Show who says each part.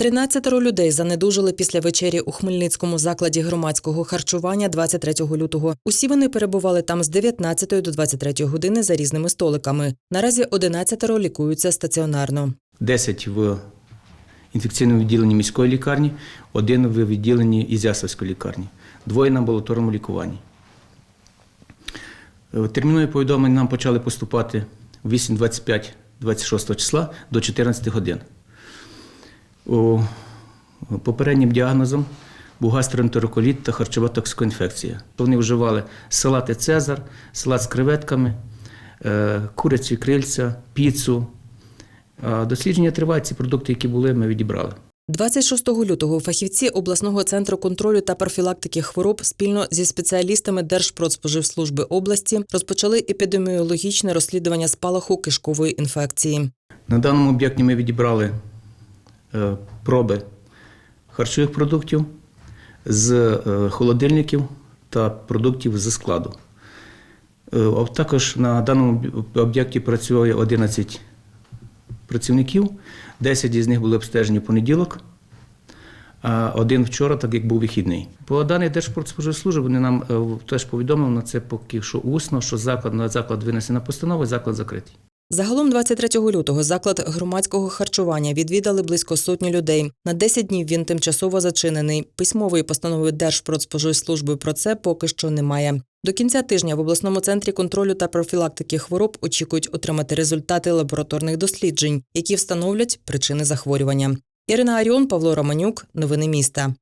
Speaker 1: 13 людей занедужили після вечері у Хмельницькому закладі громадського харчування 23 лютого. Усі вони перебували там з 19 до 23 години за різними столиками. Наразі 11 лікуються стаціонарно.
Speaker 2: 10 в інфекційному відділенні міської лікарні, один в відділенні Ізяславської лікарні, двоє на амбулаторному лікуванні. Е, Термінові повідомлення нам почали поступати в 8.25 26 числа до 14 годин. Попереднім діагнозом був гастроентероколіт та харчова токсикоінфекція. Вони вживали салати Цезар, салат з креветками, е, курячі крильця, піцу. Дослідження тривають, ці продукти, які були, ми відібрали.
Speaker 1: 26 лютого фахівці обласного центру контролю та профілактики хвороб спільно зі спеціалістами Держпродспоживслужби області розпочали епідеміологічне розслідування спалаху кишкової інфекції.
Speaker 2: На даному об'єкті ми відібрали проби харчових продуктів з е, холодильників та продуктів зі складу. Е, Також на даному об'єкті працює 11 працівників, 10 із них були обстежені в понеділок, а один вчора, так як був вихідний. По даних Держпродспоживслужби вони нам е, теж повідомили на це поки що усно, що заклад на заклад винесена постанова, заклад закритий.
Speaker 1: Загалом 23 лютого заклад громадського харчування відвідали близько сотні людей. На 10 днів він тимчасово зачинений. Письмової постанови Держпродспоживслужби про це поки що немає. До кінця тижня в обласному центрі контролю та профілактики хвороб очікують отримати результати лабораторних досліджень, які встановлять причини захворювання. Ірина Аріон, Павло Романюк. Новини міста.